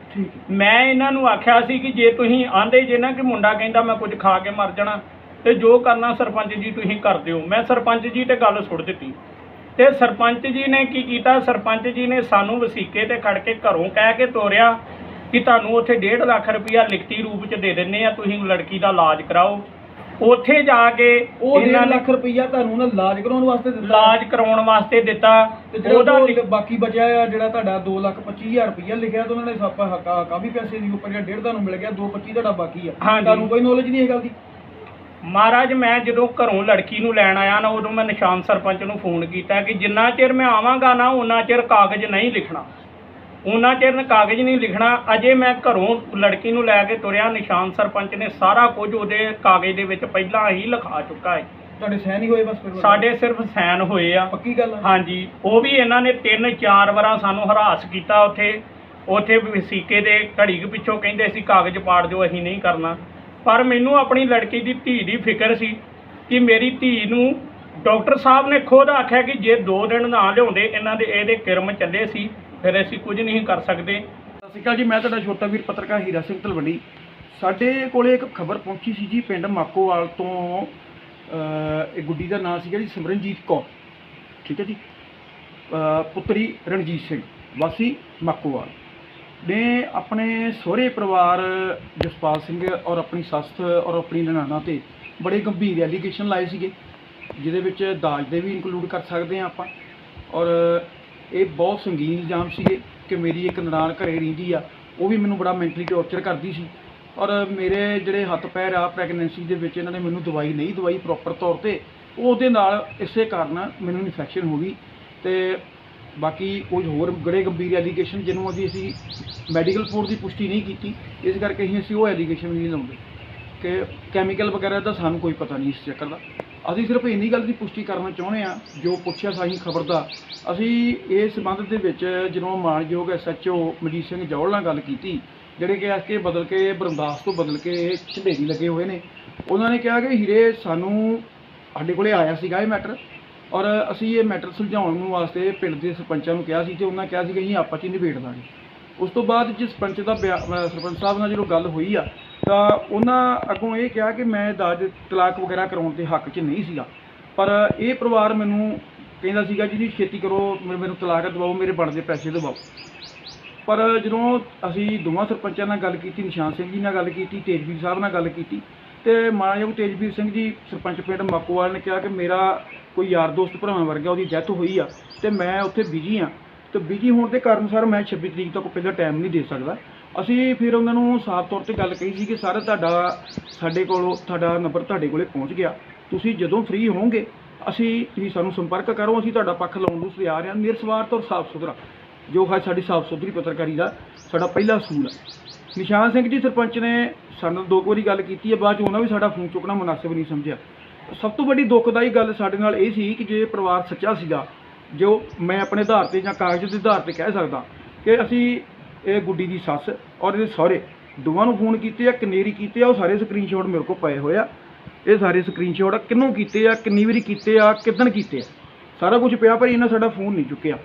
ਮੈਂ ਇਹਨਾਂ ਨੂੰ ਆਖਿਆ ਸੀ ਕਿ ਜੇ ਤੁਸੀਂ ਆਂਦੇ ਜੇ ਨਾ ਕਿ ਮੁੰਡਾ ਕਹਿੰਦਾ ਮੈਂ ਕੁਝ ਖਾ ਕੇ ਮਰ ਜਾਣਾ ਤੇ ਜੋ ਕਰਨਾ ਸਰਪੰਚ ਜੀ ਤੁਸੀਂ ਕਰ ਦਿਓ ਮੈਂ ਸਰਪੰਚ ਜੀ ਤੇ ਗੱਲ ਸੁੱਟ ਦਿੱਤੀ। ਤੇ ਸਰਪੰਚ ਜੀ ਨੇ ਕੀ ਕੀਤਾ? ਸਰਪੰਚ ਜੀ ਨੇ ਸਾਨੂੰ ਵਸੀਕੇ ਤੇ ਖੜ ਕੇ ਘਰੋਂ ਕਹਿ ਕੇ ਤੋਰਿਆ ਕਿ ਤੁਹਾਨੂੰ ਉੱਥੇ 1.5 ਲੱਖ ਰੁਪਇਆ ਲਿਖਤੀ ਰੂਪ ਚ ਦੇ ਦਿੰਨੇ ਆ ਤੁਸੀਂ ਲੜਕੀ ਦਾ ਇਲਾਜ ਕਰਾਓ। ਉੱਥੇ ਜਾ ਕੇ ਉਹ 1.5 ਇਹਨਾਂ ਨੇ ਲੱਖ ਰੁਪਈਆ ਤੁਹਾਨੂੰ ਨਾ ਇਲਾਜ ਕਰਾਉਣ ਵਾਸਤੇ ਦਿੱਤਾ। ਇਲਾਜ ਕਰਾਉਣ ਵਾਸਤੇ ਦਿੱਤਾ। ਉਹਦਾ ਬਾਕੀ ਬਚਿਆ ਆ ਜਿਹੜਾ ਤੁਹਾਡਾ 2 ਲੱਖ 25000 ਰੁਪਈਆ ਲਿਖਿਆ ਤੇ ਉਹਨਾਂ ਨੇ ਸਾਪਾ ਹੱਕਾ ਕਾਫੀ ਪੈਸੇ ਦੀ ਉੱਪਰ ਜਿਹੜਾ 1.5 ਤੁਹਾਨੂੰ ਮਿਲ ਗਿਆ 225 ਤੁਹਾਡਾ ਬਾਕੀ ਆ। ਤੁਹਾਨੂੰ ਕੋਈ ਨੌਲੇਜ ਨਹੀਂ ਇਹ ਗੱਲ ਦੀ। ਮਹਾਰਾਜ ਮੈਂ ਜਦੋਂ ਘਰੋਂ ਲੜਕੀ ਨੂੰ ਲੈਣ ਆਇਆ ਨਾ ਉਦੋਂ ਮੈਂ ਨਿਸ਼ਾਨ ਸਰਪੰਚ ਨੂੰ ਫੋਨ ਕੀਤਾ ਕਿ ਜਿੰਨਾ ਚਿਰ ਮੈਂ ਆਵਾਂਗਾ ਨਾ ਉਹਨਾਂ ਚਿਰ ਕਾਗਜ਼ ਨਹੀਂ ਲਿਖਣਾ। ਉਹਨਾਂ ਚਿਰ ਕਾਗਜ਼ ਨਹੀਂ ਲਿਖਣਾ ਅਜੇ ਮੈਂ ਘਰੋਂ ਲੜਕੀ ਨੂੰ ਲੈ ਕੇ ਤੁਰਿਆ ਨਿਸ਼ਾਨ ਸਰਪੰਚ ਨੇ ਸਾਰਾ ਕੁਝ ਉਹਦੇ ਕਾਗਜ਼ ਦੇ ਵਿੱਚ ਪਹਿਲਾਂ ਹੀ ਲਿਖਾ ਚੁੱਕਾ ਹੈ। ਤੁਹਾਡੇ ਸਹਿ ਨਹੀਂ ਹੋਏ ਬਸ ਫਿਰ? ਸਾਡੇ ਸਿਰਫ ਸਾਈਨ ਹੋਏ ਆ। ਪੱਕੀ ਗੱਲ ਆ? ਹਾਂਜੀ ਉਹ ਵੀ ਇਹਨਾਂ ਨੇ ਤਿੰਨ ਚਾਰ ਵਾਰਾਂ ਸਾਨੂੰ ਹਰਾਸ ਕੀਤਾ ਉੱਥੇ। ਉੱਥੇ ਵਸੀਕੇ ਦੇ ਘੜੀ ਕੁ ਪਿੱਛੋਂ ਕਹਿੰਦੇ ਸੀ ਕਾਗਜ਼ ਪਾੜ ਦਿਓ ਅਸੀਂ ਨਹੀਂ ਕਰਨਾ। ਪਰ ਮੈਨੂੰ ਆਪਣੀ ਲੜਕੀ ਦੀ ਧੀ ਦੀ ਫਿਕਰ ਸੀ ਕਿ ਮੇਰੀ ਧੀ ਨੂੰ ਡਾਕਟਰ ਸਾਹਿਬ ਨੇ ਖੁਦ ਆਖਿਆ ਕਿ ਜੇ 2 ਦਿਨ ਨਾ ਲਿਆਉਂਦੇ, ਇਹਨਾਂ ਦੇ ਇਹਦੇ ਕਿਰਮ ਚੱਲੇ ਸੀ, ਫਿਰ ਅਸੀਂ ਕੁਝ ਨਹੀਂ ਕਰ ਸਕਦੇ। ਸਤਿ ਸ਼੍ਰੀ ਅਕਾਲ ਜੀ, ਮੈਂ ਤੁਹਾਡਾ ਛੋਟਾ ਵੀਰ ਪੱਤਰਕਾਰ ਹੀਰਾ ਸਿੰਘ ਤਲਵੰਡੀ। ਸਾਡੇ ਕੋਲੇ ਇੱਕ ਖਬਰ ਪਹੁੰਚੀ ਸੀ ਜੀ ਪਿੰਡ ਮਾਕੋਵਾਲ ਤੋਂ ਇਹ ਗੁੱਡੀ ਦਾ ਨਾਮ ਸੀਗਾ ਜੀ ਸਿਮਰਨਜੀਤ ਕੌਰ। ਠੀਕ ਹੈ ਜੀ? ਪੁੱਤਰੀ ਰਣਜੀਤ ਸਿੰਘ, ਵਾਸੀ ਮਾਕੋਵਾਲ। ਨੇ ਆਪਣੇ ਸਹੁਰੇ ਪਰਿਵਾਰ ਜਸਪਾਲ ਸਿੰਘ ਔਰ ਆਪਣੀ ਸੱਸ ਔਰ ਆਪਣੀ ਨਨਾਣਾ ਤੇ ਬੜੇ ਗੰਭੀਰ ਐਲੀਗੇਸ਼ਨ ਲਾਏ ਸੀਗੇ, ਜਿਹਦੇ ਵਿੱਚ ਦਾਜ ਦੇ ਵੀ ਇਨਕਲੂਡ ਕਰ ਸਕਦੇ ਹਾਂ ਆਪਾਂ। ਔਰ ਇਹ ਬਹੁਤ ਸੰਗੀਨ ਇਲਜ਼ਾਮ ਸੀਗੇ ਕਿ ਮੇਰੀ ਇੱਕ ਨਨਾਣ ਘਰੇ ਰਹਿੰਦੀ ਆ, ਉਹ ਵੀ ਮੈਨੂੰ ਬੜਾ ਮੈਂਟਲੀ ਟੌਰਚਰ ਕਰਦੀ ਸੀ। ਔਰ ਮੇਰੇ ਜਿਹੜੇ ਹੱਥ ਪੈਰ ਆ ਪ੍ਰੈਗਨੈਂਸੀ ਦੇ ਵਿੱਚ ਇਹਨਾਂ ਨੇ ਮੈਨੂੰ ਦਵਾਈ ਨਹੀਂ ਦਵਾਈ ਪ੍ਰੋਪਰ ਤੌਰ ਤੇ, ਉਹਦੇ ਨਾਲ ਇਸੇ ਕਾਰਨ ਮੈਨੂੰ ਇਨਫੈਕਸ਼ਨ ਹੋ ਗਈ। ਤੇ ਬਾਕੀ ਕੁਝ ਹੋਰ ਬੜੇ ਗੰਭੀਰ ਐਲੀਗੇਸ਼ਨ ਜਿਹਨੂੰ ਅਸੀਂ ਅਸੀਂ ਮੈਡੀਕਲ ਰਿਪੋਰਟ ਦੀ ਪੁਸ਼ਟੀ ਨਹੀਂ ਕੀਤੀ, ਇਸ ਕਰਕੇ ਅਸੀਂ ਅਸੀਂ ਉਹ ਐਲੀਗੇਸ਼ਨ ਨਹੀਂ ਲਾਉਂਦੇ। ਕਿ ਕੈਮੀਕਲ ਵਗੈਰਾ ਦਾ ਸਾਨੂੰ ਕੋਈ ਪਤਾ ਨਹੀਂ ਇਸ ਚੱਕਰ ਦਾ। ਅਸੀਂ ਸਿਰਫ ਇੰਨੀ ਗੱਲ ਦੀ ਪੁਸ਼ਟੀ ਕਰਨਾ ਚਾਹੁੰਦੇ ਆ ਜੋ ਪੁੱਛਿਆ ਸਾਈ ਖਬਰ ਦਾ। ਅਸੀਂ ਇਸ ਸੰਬੰਧ ਦੇ ਵਿੱਚ ਜਦੋਂ ਮਾਨਯੋਗ ਐਸਐਚਓ ਮਜੀਤ ਸਿੰਘ ਜੌਲ ਨਾਲ ਗੱਲ ਕੀਤੀ, ਜਿਹੜੇ ਕਿ ਐਸਕੇ ਬਦਲ ਕੇ ਬਰੰਦਾਸ ਤੋਂ ਬਦਲ ਕੇ ਝੰਡੇਰੀ ਲੱਗੇ ਹੋਏ ਨੇ, ਉਹਨਾਂ ਨੇ ਕਿਹਾ ਕਿ ਹੀਰੇ ਸਾਨੂੰ ਸਾਡੇ ਕੋਲੇ ਆਇਆ ਸੀਗਾ ਇਹ ਮੈਟਰ ਔਰ ਅਸੀਂ ਇਹ ਮੈਟਰ ਸੁਲਝਾਉਣ ਨੂੰ ਵਾਸਤੇ ਪਿੰਡ ਦੇ ਸਰਪੰਚਾਂ ਨੂੰ ਕਿਹਾ ਸੀ ਤੇ ਉਹਨਾਂ ਕਿਹਾ ਸੀ ਕਿ ਅਸੀਂ ਆਪਸ 'ਚ ਹੀ ਨਿਬੇੜ ਦਾਂਗੇ ਉਸ ਤੋਂ ਬਾਅਦ ਜਿਸ ਸਰਪੰਚ ਦਾ ਬਿਆ- ਅਹ ਸਰਪੰਚ ਸਾਹਿਬ ਨਾਲ ਜਦੋਂ ਗੱਲ ਹੋਈ ਆ, ਤਾਂ ਉਹਨਾਂ ਅੱਗੋਂ ਇਹ ਕਿਹਾ ਕਿ ਮੈਂ ਦਾਜ ਤਲਾਕ ਵਗੈਰਾ ਕਰਾਉਣ ਦੇ ਹੱਕ 'ਚ ਨਹੀਂ ਸੀਗਾ। ਪਰ ਇਹ ਪਰਿਵਾਰ ਮੈਨੂੰ ਕਹਿੰਦਾ ਸੀਗਾ, ਜੀ ਜੀ, ਛੇਤੀ ਕਰੋ, ਮੇ- ਮੈਨੂੰ ਤਲਾਕ ਦਿਵਾਓ, ਮੇਰੇ ਬਣਦੇ ਪੈਸੇ ਦਿਵਾਓ। ਪਰ ਜਦੋਂ ਅਸੀਂ ਦੋਵਾਂ ਸਰਪੰਚਾਂ ਨਾਲ ਗੱਲ ਕੀਤੀ, ਨਿਸ਼ਾਨ ਸਿੰਘ ਜੀ ਨਾਲ ਗੱਲ ਕੀਤੀ, ਤੇਜਵੀਰ ਸਾਹਿਬ ਨਾਲ ਗੱਲ ਕੀਤੀ, ਤੇ ਮਾਨਯੋਗ ਤੇਜਵੀਰ ਸਿੰਘ ਜੀ, ਸਰਪੰਚ ਪਿੰਡ ਮਾਕੋਵਾਲ ਨੇ ਕਿਹਾ ਕਿ ਮੇਰਾ ਕੋਈ ਯਾਰ ਦੋਸਤ ਭਰਾਵਾਂ ਵਰਗਾ ਉਹਦੀ ਡੈਥ ਹੋਈ ਆ, ਤੇ ਮੈਂ ਉੱਥੇ ਬਿਜ਼ੀ ਆ। ਤੇ ਬਿਜ਼ੀ ਹੋਣ ਦੇ ਕਾਰਨ ਸਰ ਮੈਂ 26 ਤਰੀਕ ਤੱਕ ਪਹਿਲਾਂ ਟਾਈਮ ਨਹੀਂ ਦੇ ਸਕਦਾ। ਅਸੀਂ ਫਿਰ ਉਹਨਾਂ ਨੂੰ ਸਾਫ਼ ਤੌਰ ਤੇ ਗੱਲ ਕਹੀ ਸੀ ਕਿ ਸਰ ਤੁਹਾਡਾ, ਸਾਡੇ ਕੋਲ ਤੁਹਾਡਾ ਨੰਬਰ ਤੁਹਾਡੇ ਕੋਲੇ ਪਹੁੰਚ ਗਿਆ। ਤੁਸੀਂ ਜਦੋਂ ਫ੍ਰੀ ਹੋਵੋਗੇ, ਅਸੀਂ ਤੁਸੀਂ ਸਾਨੂੰ ਸੰਪਰਕ ਕਰੋ, ਅਸੀਂ ਤੁਹਾਡਾ ਪੱਖ ਲਾਉਣ ਨੂੰ ਤਿਆਰ ਹਾਂ ਨਿਰਸਵਾਰਥ ਔਰ ਸਾਫ਼ ਸੁਥਰਾ, ਜੋ ਹੈ ਸਾਡੀ ਸਾਫ਼ ਸੁਥਰੀ ਪੱਤਰਕਾਰੀ ਦਾ ਸਾਡਾ ਪਹਿਲਾ ਅਸੂਲ ਹੈ ਨਿਸ਼ਾਨ ਸਿੰਘ ਜੀ, ਸਰਪੰਚ ਨੇ ਸਾਨੂੰ ਦੋ ਕੁ ਵਾਰੀ ਗੱਲ ਕੀਤੀ ਹੈ ਬਾਅਦ ਚ ਉਹਨਾਂ ਵੀ ਸਾਡਾ ਫੋਨ ਚੁੱਕਣਾ ਮੁਨਾਸਿਬ ਨਹੀਂ ਸਮਝਿਆ। ਸਭ ਤੋਂ ਵੱਡੀ ਦੁੱਖਦਾਈ ਗੱਲ ਸਾਡੇ ਨਾਲ ਇਹ ਸੀ ਕਿ ਜੇ ਪਰਿਵਾਰ ਸੱਚਾ ਸੀਗਾ, ਜੋ ਮੈਂ ਆਪਣੇ ਆਧਾਰ ਤੇ ਜਾਂ ਕਾਗਜ਼ ਦੇ ਆਧਾਰ ਤੇ ਕਹਿ ਸਕਦਾ ਕਿ ਅਸੀਂ ਇਹ ਗੁੱਡੀ ਦੀ ਸੱਸ ਔਰ ਇਹਦੇ ਸਹੁਰੇ ਦੋਵਾਂ ਨੂੰ ਫੋਨ ਕੀਤੇ ਆ, ਕਨੇਰੀ ਕੀਤੇ ਆ, ਉਹ ਸਾਰੇ ਸਕਰੀਨਸ਼ਾਟ ਮੇਰੇ ਕੋਲ ਪਏ ਹੋਏ ਆ। ਇਹ ਸਾਰੇ ਸਕਰੀਨਸ਼ਾਟ ਕਿੰਨੂੰ ਕੀਤੇ ਆ, ਕਿੰਨੀ ਵਾਰੀ ਕੀਤੇ ਆ, ਕਿਦਣ ਕੀਤੇ ਆ? ਸਾਰਾ ਕੁਝ ਪਿਆ ਪਰ ਇਹਨਾਂ ਸਾਡਾ ਫੋਨ ਨਹੀਂ ਚੁੱਕਿਆ।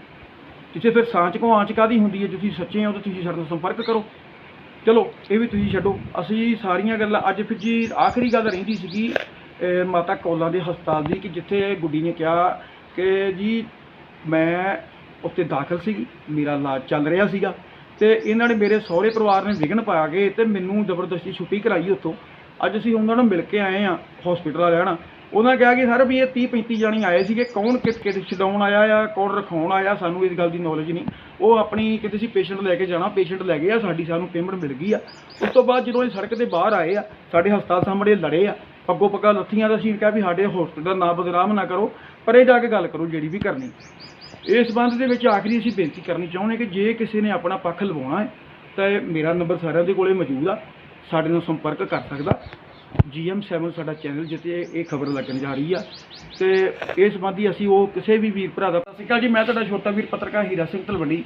ਜਿੱਥੇ ਫਿਰ ਸਾਂਚ ਕੋ ਆਂਚ ਕਾਦੀ ਹੁੰਦੀ ਹੈ? ਜੇ ਤੁਸੀਂ ਸੱਚੇ ਹੋ ਤਾਂ ਤੁਸੀਂ ਸਾਡੇ ਨਾਲ ਸੰਪਰਕ ਕਰੋ। ਚਲੋ, ਇਹ ਵੀ ਤੁਸੀਂ ਛੱਡੋ। ਅਸੀਂ ਸਾਰੀਆਂ ਗੱਲਾਂ ਅੱਜ ਫਿਰ ਜੀ ਆਖਰੀ ਗੱਲ ਰਹਿੰਦੀ ਸੀਗੀ ਮਾਤਾ ਕੌਲਾਂ ਦੇ ਹਸਪਤਾਲ ਦੀ ਕਿ ਜਿੱਥੇ ਗੁੱਡੀ ਨੇ ਕਿਹਾ ਕਿ ਜੀ ਮੈਂ ਉੱਥੇ ਦਾਖਲ ਸੀ ਮੇਰਾ ਇਲਾਜ ਚੱਲ ਰਿਹਾ ਸੀਗਾ ਤੇ ਇਹਨਾਂ ਨੇ ਮੇਰੇ ਸਹੁਰੇ ਪਰਿਵਾਰ ਨੇ ਵਿਘਨ ਪਾ ਕੇ ਤੇ ਮੈਨੂੰ ਜ਼ਬਰਦਸਤੀ ਛੁੱਟੀ ਕਰਾਈ ਉੱਥੋਂ। ਅੱਜ ਅਸੀਂ ਉਹਨਾਂ ਨੂੰ ਮਿਲ ਕੇ ਆਏ ਆ ਹਸਪੀਟਲ ਵਾਲਿਆਂ ਨਾਲ। ਉਹਨਾਂ ਕਿਹਾ ਕਿ ਸਰ ਵੀ ਇਹ 30 35 ਜਾਣੀ ਆਏ ਸੀਗੇ, ਕੌਣ ਕਿਸ ਕਿਸ ਛਡਾਉਣ ਆਇਆ ਆ, ਕੌਣ ਰਖਾਉਣ ਆਇਆ, ਸਾਨੂੰ ਇਸ ਗੱਲ ਦੀ ਨੌਲੇਜ ਨਹੀਂ। ਉਹ ਆਪਣੀ ਕਿਤੇ ਸੀ ਪੇਸ਼ੈਂਟ ਲੈ ਕੇ ਜਾਣਾ ਪੇਸ਼ੈਂਟ ਲੈ ਗਏ ਆ, ਸਾਡੀ ਸਾਨੂੰ ਪੇਮੈਂਟ ਮਿਲ ਗਈ ਆ। ਉਸ ਤੋਂ ਬਾਅਦ ਜਦੋਂ ਇਹ ਸੜਕ ਤੇ ਬਾਹਰ ਆਏ ਆ, ਸਾਡੇ ਹਸਪਤਾਲ ਸਾਹਮਣੇ ਲੜੇ ਆ ਪੱਗੋ ਪੱਗਾ ਲੱਥੀਆਂ ਦਾ ਸੀਨ ਕਿਹਾ ਵੀ ਸਾਡੇ ਹਸਪਤਾਲ ਦਾ ਨਾਂ ਬਦਨਾਮ ਨਾ ਕਰੋ, ਪਰੇ ਜਾ ਕੇ ਗੱਲ ਕਰੋ ਜਿਹੜੀ ਵੀ ਕਰਨੀ। ਇਸ ਸੰਬੰਧ ਦੇ ਵਿੱਚ ਆਖਰੀ ਅਸੀਂ ਬੇਨਤੀ ਕਰਨੀ ਚਾਹੁੰਦੇ ਕਿ ਜੇ ਕਿਸੇ ਨੇ ਆਪਣਾ ਪੱਖ ਲਵਾਉਣਾ ਹੈ, ਤਾਂ ਇਹ ਮੇਰਾ ਨੰਬਰ ਸਾਰਿਆਂ ਦੇ ਕੋਲੇ ਮੌਜੂਦ ਆ। ਸਾਡੇ ਨਾਲ ਸੰਪਰਕ ਕਰ ਸਕਦਾ। GM7 ਸਾਡਾ ਚੈਨਲ ਜਿੱਤੇ ਇਹ ਖਬਰ ਲੱਗਣ ਜਾ ਰਹੀ ਆ। ਤੇ ਇਸ ਸੰਬੰਧੀ ਅਸੀਂ ਉਹ ਕਿਸੇ ਵੀ ਵੀਰ ਭਰਾ ਦਾ ਸਤਿ ਸ਼੍ਰੀ ਅਕਾਲ ਜੀ, ਮੈਂ ਤੁਹਾਡਾ ਛੋਟਾ ਵੀਰ ਪੱਤਰਕਾਰ ਹੀਰਾ ਸਿੰਘ ਤਲਵੰਡੀ।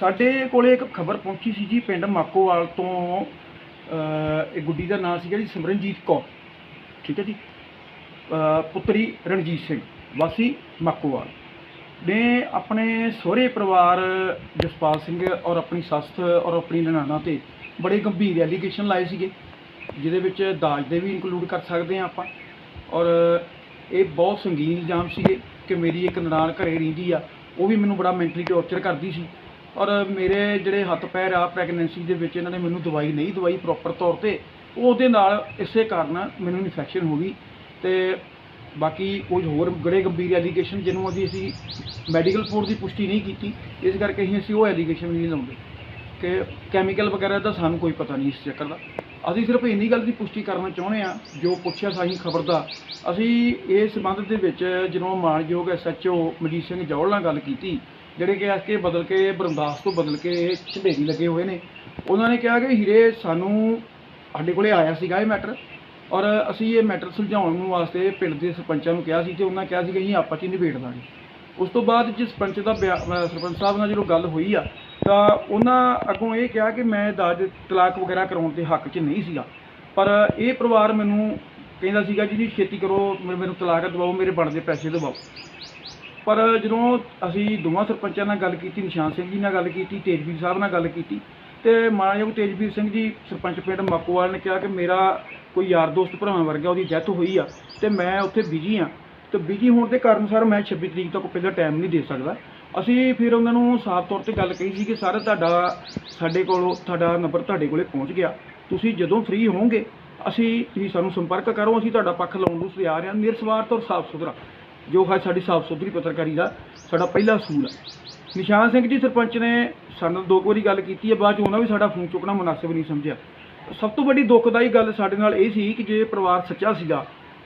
ਸਾਡੇ ਕੋਲੇ ਇੱਕ ਖਬਰ ਪਹੁੰਚੀ ਸੀ ਜੀ ਪਿੰਡ ਮਾਕੋਵਾਲ ਤੋਂ ਇਹ ਗੁੱਡੀ ਦਾ ਨਾਮ ਸੀਗਾ ਜੀ ਸਿਮਰਨਜੀਤ ਕੌਰ। ਠੀਕ ਹੈ ਜੀ। ਪੁੱਤਰੀ ਰਣਜੀਤ ਸਿੰਘ, ਵਾਸੀ ਮਾਕੋਵਾਲ। ਨੇ ਆਪਣੇ ਸਹੁਰੇ ਪਰਿਵਾਰ ਜਸਪਾਲ ਸਿੰਘ ਔਰ ਆਪਣੀ ਸੱਸ ਔਰ ਆਪਣੀ ਨਨਾਣਾ ਤੇ ਬੜੇ ਗੰਭੀਰ ਐਲੀਗੇਸ਼ਨ ਲਾਏ ਸੀਗੇ, ਜਿਹਦੇ ਵਿੱਚ ਦਾਜ ਦੇ ਵੀ ਇਨਕਲੂਡ ਕਰ ਸਕਦੇ ਹਾਂ ਆਪਾਂ। ਔਰ ਇਹ ਬਹੁਤ ਸੰਗੀਨ ਇਲਜ਼ਾਮ ਸੀਗੇ ਕਿ ਮੇਰੀ ਇੱਕ ਨਨਾਣ ਘਰੇ ਰਹਿੰਦੀ ਆ, ਉਹ ਵੀ ਮੈਨੂੰ ਬੜਾ ਮੈਂਟਲੀ ਟੌਰਚਰ ਕਰਦੀ ਸੀ। ਔਰ ਮੇਰੇ ਜਿਹੜੇ ਹੱਥ ਪੈਰ ਆ ਪ੍ਰੈਗਨੈਂਸੀ ਦੇ ਵਿੱਚ, ਇਹਨਾਂ ਨੇ ਮੈਨੂੰ ਦਵਾਈ ਨਹੀਂ ਦਵਾਈ ਪ੍ਰੋਪਰ ਤੌਰ ਤੇ ਉਹਦੇ ਨਾਲ ਇਸੇ ਕਾਰਨ ਮੈਨੂੰ ਇਨਫੈਕਸ਼ਨ ਹੋ ਗਈ ਤੇ ਬਾਕੀ ਕੁਝ ਹੋਰ ਬੜੇ ਗੰਭੀਰ ਐਲੀਗੇਸ਼ਨ ਜਿਹਨੂੰ ਅਸੀਂ ਅਸੀਂ ਮੈਡੀਕਲ ਰਿਪੋਰਟ ਦੀ ਪੁਸ਼ਟੀ ਨਹੀਂ ਕੀਤੀ, ਇਸ ਕਰਕੇ ਅਸੀਂ ਅਸੀਂ ਉਹ ਐਲੀਗੇਸ਼ਨ ਨਹੀਂ ਲਾਉਂਦੇ। ਕਿ ਕੈਮੀਕਲ ਵਗੈਰਾ ਦਾ ਸਾਨੂੰ ਕੋਈ ਪਤਾ ਨਹੀਂ ਇਸ ਚੱਕਰ ਦਾ। ਅਸੀਂ ਸਿਰਫ ਇੰਨੀ ਗੱਲ ਦੀ ਪੁਸ਼ਟੀ ਕਰਨਾ ਚਾਹੁੰਦੇ ਆ ਜੋ ਪੁੱਛਿਆ ਸਾਈ ਖਬਰ ਦਾ। ਅਸੀਂ ਇਸ ਸੰਬੰਧ ਦੇ ਵਿੱਚ ਜਦੋਂ ਮਾਨਯੋਗ ਐਸਐਚਓ ਮਜੀਤ ਸਿੰਘ ਜੌਲ ਨਾਲ ਗੱਲ ਕੀਤੀ, ਜਿਹੜੇ ਕਿ ਐਸਕੇ ਬਦਲ ਕੇ, ਬਰੰਦਾਸ ਤੋਂ ਬਦਲ ਕੇ ਝੰਡੇਰੀ ਲੱਗੇ ਹੋਏ ਨੇ, ਉਹਨਾਂ ਨੇ ਕਿਹਾ ਕਿ ਹੀਰੇ ਸਾਨੂੰ ਸਾਡੇ ਕੋਲੇ ਆਇਆ ਸੀਗਾ ਇਹ ਮੈਟਰ ਔਰ ਅਸੀਂ ਇਹ ਮੈਟਰ ਸੁਲਝਾਉਣ ਨੂੰ ਵਾਸਤੇ ਪਿੰਡ ਦੇ ਸਰਪੰਚਾਂ ਨੂੰ ਕਿਹਾ ਸੀ ਤੇ ਉਹਨਾਂ ਕਿਹਾ ਸੀ ਕਿ ਅਸੀਂ ਆਪਸ 'ਚ ਹੀ ਨਿਬੇੜ ਦਾਂਗੇ। ਉਸ ਤੋਂ ਬਾਅਦ ਜਿਸ ਸਰਪੰਚ ਦਾ ਬਿਆ- ਅਹ ਸਰਪੰਚ ਸਾਹਿਬ ਨਾਲ ਜਦੋਂ ਗੱਲ ਹੋਈ ਆ, ਤਾਂ ਉਹਨਾਂ ਅੱਗੋਂ ਇਹ ਕਿਹਾ ਕਿ ਮੈਂ ਦਾਜ ਤਲਾਕ ਵਗੈਰਾ ਕਰਾਉਣ ਦੇ ਹੱਕ 'ਚ ਨਹੀਂ ਸੀਗਾ। ਪਰ ਇਹ ਪਰਿਵਾਰ ਮੈਨੂੰ ਕਹਿੰਦਾ ਸੀਗਾ, ਜੀ ਜੀ, ਛੇਤੀ ਕਰੋ, ਮੇ- ਮੈਨੂੰ ਤਲਾਕ ਦਿਵਾਓ, ਮੇਰੇ ਬਣਦੇ ਪੈਸੇ ਦਿਵਾਓ। ਪਰ ਜਦੋਂ ਅਸੀਂ ਦੋਵਾਂ ਸਰਪੰਚਾਂ ਨਾਲ ਗੱਲ ਕੀਤੀ, ਨਿਸ਼ਾਨ ਸਿੰਘ ਜੀ ਨਾਲ ਗੱਲ ਕੀਤੀ, ਤੇਜਵੀਰ ਸਾਹਿਬ ਨਾਲ ਗੱਲ ਕੀਤੀ ਤੇ ਮਾਨਯੋਗ ਤੇਜਵੀਰ ਸਿੰਘ ਜੀ, ਸਰਪੰਚ ਪਿੰਡ ਮਾਕੋਵਾਲ ਨੇ ਕਿਹਾ ਕਿ ਮੇਰਾ ਕੋਈ ਯਾਰ ਦੋਸਤ ਭਰਾਵਾਂ ਵਰਗਾ, ਉਹਦੀ ਡੈਥ ਹੋਈ ਆ ਤੇ ਮੈਂ ਉੱਥੇ ਬਿਜ਼ੀ ਆ। ਤੇ ਬਿਜ਼ੀ ਹੋਣ ਦੇ ਕਾਰਨ ਸਰ ਮੈਂ 26 ਤਰੀਕ ਤੱਕ ਪਹਿਲਾਂ ਟਾਈਮ ਨਹੀਂ ਦੇ ਸਕਦਾ। ਅਸੀਂ ਫਿਰ ਉਹਨਾਂ ਨੂੰ ਸਾਫ਼ ਤੌਰ ਤੇ ਗੱਲ ਕਹੀ ਸੀ ਕਿ ਸਰ, ਤੁਹਾਡਾ, ਸਾਡੇ ਕੋਲ, ਤੁਹਾਡਾ ਨੰਬਰ ਤੁਹਾਡੇ ਕੋਲੇ ਪਹੁੰਚ ਗਿਆ। ਤੁਸੀਂ ਜਦੋਂ ਫ੍ਰੀ ਹੋਵੋਗੇ, ਅਸੀਂ, ਤੁਸੀਂ ਸਾਨੂੰ ਸੰਪਰਕ ਕਰੋ, ਅਸੀਂ ਤੁਹਾਡਾ ਪੱਖ ਲਾਉਣ ਨੂੰ ਤਿਆਰ ਹਾਂ ਨਿਰਸਵਾਰਥ ਔਰ ਸਾਫ਼ ਸੁਥਰਾ। ਜੋ ਹੈ ਸਾਡੀ ਸਾਫ਼ ਸੁਥਰੀ ਪੱਤਰਕਾਰੀ ਦਾ ਸਾਡਾ ਪਹਿਲਾ ਅਸੂਲ ਹੈ। ਨਿਸ਼ਾਨ ਸਿੰਘ ਜੀ, ਸਰਪੰਚ ਨੇ ਸਾਡੇ ਨਾਲ ਦੋ ਕੁ ਵਾਰੀ ਗੱਲ ਕੀਤੀ ਹੈ, ਬਾਅਦ ਚ ਉਹਨਾਂ ਵੀ ਸਾਡਾ ਫੋਨ ਚੁੱਕਣਾ ਮੁਨਾਸਿਬ ਨਹੀਂ ਸਮਝਿਆ। ਸਭ ਤੋਂ ਵੱਡੀ ਦੁੱਖਦਾਈ ਗੱਲ ਸਾਡੇ ਨਾਲ ਇਹ ਸੀ ਕਿ ਜੇ ਪਰਿਵਾਰ ਸੱਚਾ ਸੀਗਾ,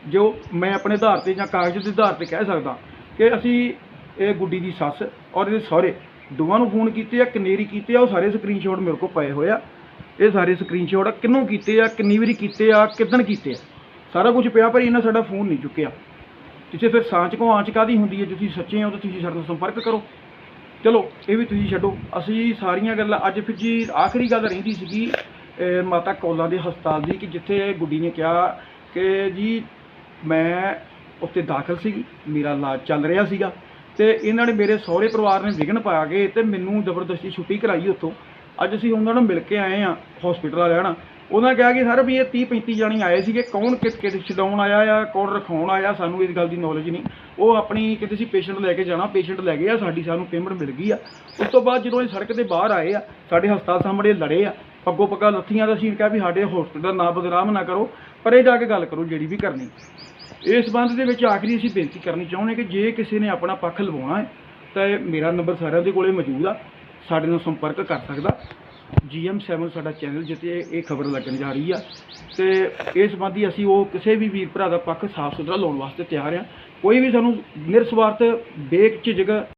ਜੋ ਮੈਂ ਆਪਣੇ ਆਧਾਰ ਤੇ ਜਾਂ ਕਾਗਜ਼ ਦੇ ਆਧਾਰ ਤੇ ਕਹਿ ਸਕਦਾ ਕਿ ਅਸੀਂ ਇਹ ਗੁੱਡੀ ਦੀ ਸੱਸ ਔਰ ਇਹਦੇ ਸਹੁਰੇ ਦੋਵਾਂ ਨੂੰ ਫੋਨ ਕੀਤੇ ਆ, ਕਨੇਰੀ ਕੀਤੇ ਆ, ਉਹ ਸਾਰੇ ਸਕਰੀਨਸ਼ਾਟ ਮੇਰੇ ਕੋਲ ਪਏ ਹੋਏ ਆ। ਇਹ ਸਾਰੇ ਸਕਰੀਨਸ਼ਾਟ ਕਿੰਨੂੰ ਕੀਤੇ ਆ, ਕਿੰਨੀ ਵਾਰੀ ਕੀਤੇ ਆ, ਕਿਦਣ ਕੀਤੇ ਆ? ਸਾਰਾ ਕੁਝ ਪਿਆ ਪਰ ਇਹਨਾਂ ਸਾਡਾ ਫੋਨ ਨਹੀਂ ਚੁੱਕਿਆ। ਤੁਸੀਂ ਫਿਰ ਸਾਂਚ ਕੋ ਆਂਚ ਕਾਦੀ ਹੁੰਦੀ ਹੈ? ਜੇ ਤੁਸੀਂ ਸੱਚੇ ਹੋ ਤਾਂ ਤੁਸੀਂ ਸਾਡੇ ਨਾਲ ਸੰਪਰਕ ਕਰੋ। ਚਲੋ, ਇਹ ਵੀ ਤੁਸੀਂ ਛੱਡੋ। ਅਸੀਂ ਸਾਰੀਆਂ ਗੱਲਾਂ, ਅੱਜ ਫਿਰ ਜੀ ਆਖਰੀ ਗੱਲ ਰਹਿੰਦੀ ਸੀਗੀ ਮਾਤਾ ਕੌਲਾ ਦੇ ਹਸਪਤਾਲ ਦੀ, ਕਿ ਜਿੱਥੇ ਗੁੱਡੀ ਨੇ ਕਿਹਾ ਕਿ ਜੀ ਮੈਂ ਉੱਥੇ ਦਾਖਲ ਸੀ, ਮੇਰਾ ਇਲਾਜ ਚੱਲ ਰਿਹਾ ਸੀਗਾ। ਤੇ ਇਹਨਾਂ ਨੇ ਮੇਰੇ ਸਹੁਰੇ ਪਰਿਵਾਰ ਨੇ ਵਿਘਨ ਪਾ ਕੇ ਤੇ ਮੈਨੂੰ ਜ਼ਬਰਦਸਤੀ ਛੁੱਟੀ ਕਰਾਈ ਉੱਥੋਂ। ਅੱਜ ਅਸੀਂ ਉਹਨਾਂ ਨੂੰ ਮਿਲ ਕੇ ਆਏ ਆ ਹਸਪੀਟਲ ਵਾਲਿਆਂ ਨਾਲ। ਉਹਨਾਂ ਕਿਹਾ ਕਿ ਸਰ ਵੀ ਇਹ 30 35 ਜਾਣੀ ਆਏ ਸੀਗੇ, ਕੌਣ ਕਿ ਕਿ ਛਡਾਉਣ ਆਇਆ ਆ, ਕੌਣ ਰਖਾਉਣ ਆਇਆ, ਸਾਨੂੰ ਇਸ ਗੱਲ ਦੀ ਨੌਲੇਜ ਨਹੀਂ। ਉਹ ਆਪਣੀ ਕਿਤੇ ਸੀ ਪੇਸ਼ੈਂਟ ਲੈ ਕੇ ਜਾਣਾ ਪੇਸ਼ੈਂਟ ਲੈ ਗਏ ਆ, ਸਾਡੀ ਸਾਨੂੰ ਪੇਮੈਂਟ ਮਿਲ ਗਈ ਆ। ਉਸ ਤੋਂ ਬਾਅਦ ਜਦੋਂ ਇਹ ਸੜਕ ਤੇ ਬਾਹਰ ਆਏ ਆ, ਸਾਡੇ ਹਸਪਤਾਲ ਸਾਹਮਣੇ ਲੜੇ ਆ, ਪੱਗੋ ਪੱਗਾ ਲੱਥੀਆਂ ਦਾ ਅਸੀਂ ਕਿਹਾ ਵੀ ਸਾਡੇ ਹਸਪਤਾਲ ਦਾ ਨਾਂ ਬਦਨਾਮ ਨਾ ਕਰੋ, ਪਰ ਇਹ ਜਾ ਕੇ ਗੱਲ ਕਰੋ ਜਿਹੜੀ ਵੀ ਕਰਨੀ। ਇਸ ਸੰਬੰਧ ਦੇ ਵਿੱਚ ਆਖਰੀ ਅਸੀਂ ਬੇਨਤੀ ਕਰਨੀ ਚਾਹੁੰਦੇ ਕਿ ਜੇ ਕਿਸੇ ਨੇ ਆਪਣਾ ਪੱਖ ਲਵਾਉਣਾ ਹੈ, ਤਾਂ ਇਹ ਮੇਰਾ ਨੰਬਰ ਸਾਰਿਆਂ ਦੇ ਕੋਲੇ ਮੌਜੂਦ ਆ, ਸਾਡੇ ਨਾਲ ਸੰਪਰਕ ਕਰ ਸਕਦਾ। GM7 ਸਾਡਾ ਚੈਨਲ ਜਿੱਤੇ ਇਹ ਖਬਰ ਲੱਗਣ ਜਾ ਰਹੀ ਆ। ਤੇ ਇਸ ਸੰਬੰਧੀ ਅਸੀਂ ਉਹ ਕਿਸੇ ਵੀ ਵੀਰ ਭਰਾ ਦਾ ਪੱਖ ਸਾਫ਼ ਸੁਥਰਾ ਲਾਉਣ ਵਾਸਤੇ ਤਿਆਰ ਆ। ਕੋਈ ਵੀ ਸਾਨੂੰ ਨਿਰਸਵਾਰਥ ਬੇਕ ਝਿਜਕ